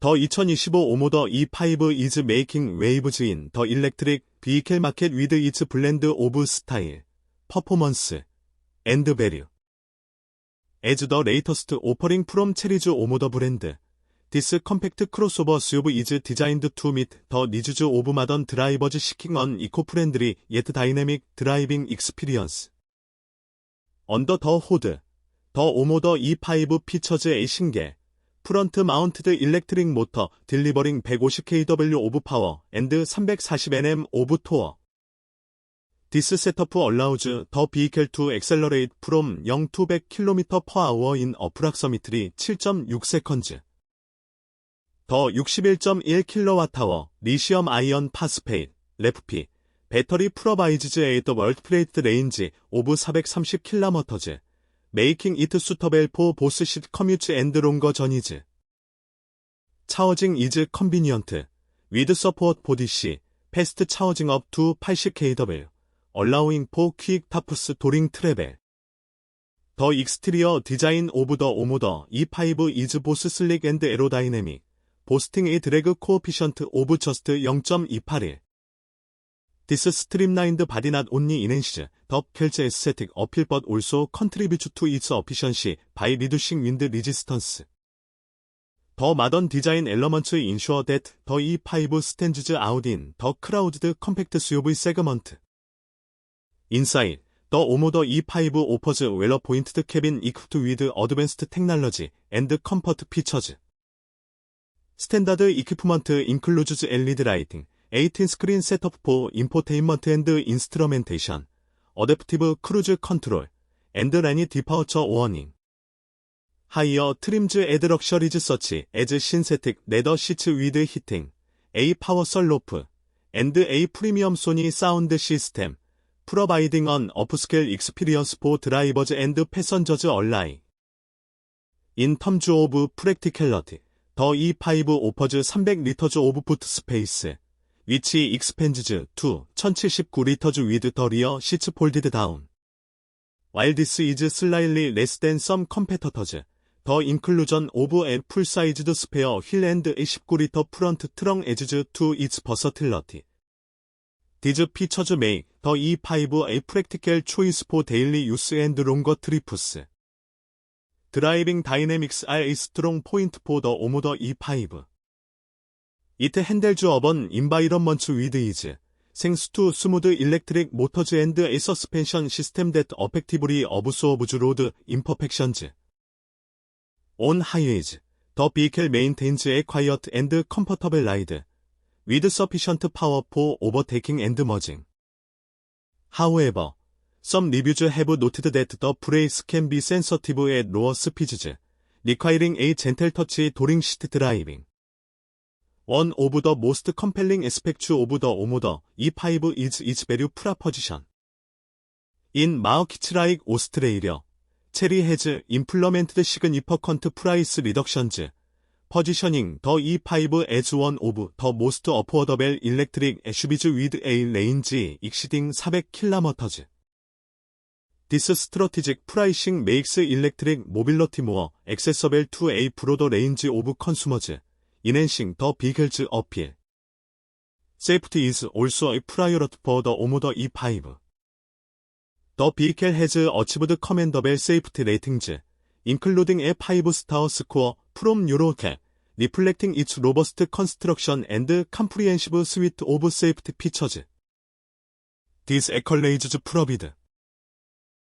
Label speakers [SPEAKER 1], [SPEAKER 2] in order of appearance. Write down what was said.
[SPEAKER 1] 더 2025 오모더 E5 is making waves in the electric vehicle market with its blend of style, performance, and value. As the latest offering from Chery's 오모더 브랜드, this compact crossover SUV is designed to meet the needs of modern drivers seeking an eco-friendly yet dynamic driving experience. Under the hood, the 오모더 E5 features a single, 프런트 마운트드 일렉트릭 모터 딜리버링 150kW 오브 파워 앤드 340nm 오브 토어 디스 셋터프 얼라우즈 더 비이켈 투 엑셀러레이트 프롬 0 to 100km per hour in approximately 7.6세컨즈 더 61.1kWh 리시엄 아이언 파스페인 레프피 배터리 프로바이즈즈 에이더 월드 프레이트 레인지 오브 430km 메이킹 이트 수터벨 포 보스 십 커뮤츠 앤드 롱거 전이즈 차워징 이즈 컨비니언트 위드 서포트 보디시 패스트 차워징 업투 80kW 얼라우잉 포퀵 타프스 도링 트레벨 더 익스트리어 디자인 오브 더 오모더 E5 이즈 보스 슬릭 앤드 에로다이내믹 보스팅이 드래그 코오피션트 오브 저스트 0.281 This streamlined body not only enhances the 결제 aesthetic appeal but also contributes to its efficiency by reducing wind resistance. 더 마던 디자인 엘러먼츠 인슈어 that 더 E5 스탠즈즈 아웃인 더 크라우드 컴팩트 SUV 세그먼트 인사이드 더 오모더 E5 오퍼즈 웰러 포인트드 캐빈 이크트 위드 어드밴스트 테크놀로지 앤드 컴포트 피처즈 스탠다드 이퀴프먼트 인클루즈즈 엘리드 라이팅 18 스크린 셋업 4 인포테인먼트 앤드 인스트루멘테이션 어댑티브 크루즈 컨트롤 앤드 레니 디파우처 워닝 하이어 트림즈 에드 럭셔리즈 서치 에즈 신세틱 레더 시츠 위드 히팅 A 파워 썰로프 앤드 A 프리미엄 소니 사운드 시스템 프로바이딩 언프스케일 익스피리언스 포 드라이버즈 앤드 패선저즈 얼라이 인 텀즈 오브 프랙티켈러티더 E5 오퍼즈 300리터즈 오브 부트 스페이스 위치 익스펜지즈2 1079리터즈 위드 더 리어 시츠 폴디드 다운 와일디스 이즈 슬라일리 레스 댄썸 컴페터터즈 더 인클루전 오브 앤 풀사이즈드 스페어 힐랜드 19리터 프런트 트렁 에즈즈 2 이츠 버서틸러티 디즈 피처즈 메이 더 E5 A 프랙티켈 초이스 포 데일리 유스 앤드 롱거 트리프스 드라이빙 다이내믹스 r 이 스트롱 포인트 포 더 오모더 E5 이때 핸델주 어번 인바이런먼츠 위드 이즈 생수투 스무드 일렉트릭 모터즈 앤드 에 서스펜션 시스템 댓 어펙티브리 어브스오브주 로드 임퍼펙션즈 온 하이웨이즈 더 비켈 메인테인즈 의 콰이어트 앤드 컴포터블 라이드 위드 서피션트 파워 포 오버테이킹 앤드 머징 하우에버 썸 리뷰즈 o 브노 r 드 v i e w s have noted that 즈 h e brakes can be s e n s i t One of the most compelling aspects of the Omoda E5 is its value proposition. In markets like Australia, Cherry has implemented significant price reductions, positioning the E5 as one of the most affordable electric SUVs with a range exceeding 400km. This strategic pricing makes electric mobility more accessible to a broader range of consumers. enhancing the vehicle's appeal. Safety is also a priority for the Omoda E5. The vehicle has achieved commendable safety ratings, including a 5-star score from Eurocap, reflecting its robust construction and comprehensive suite of safety features. These accolades provide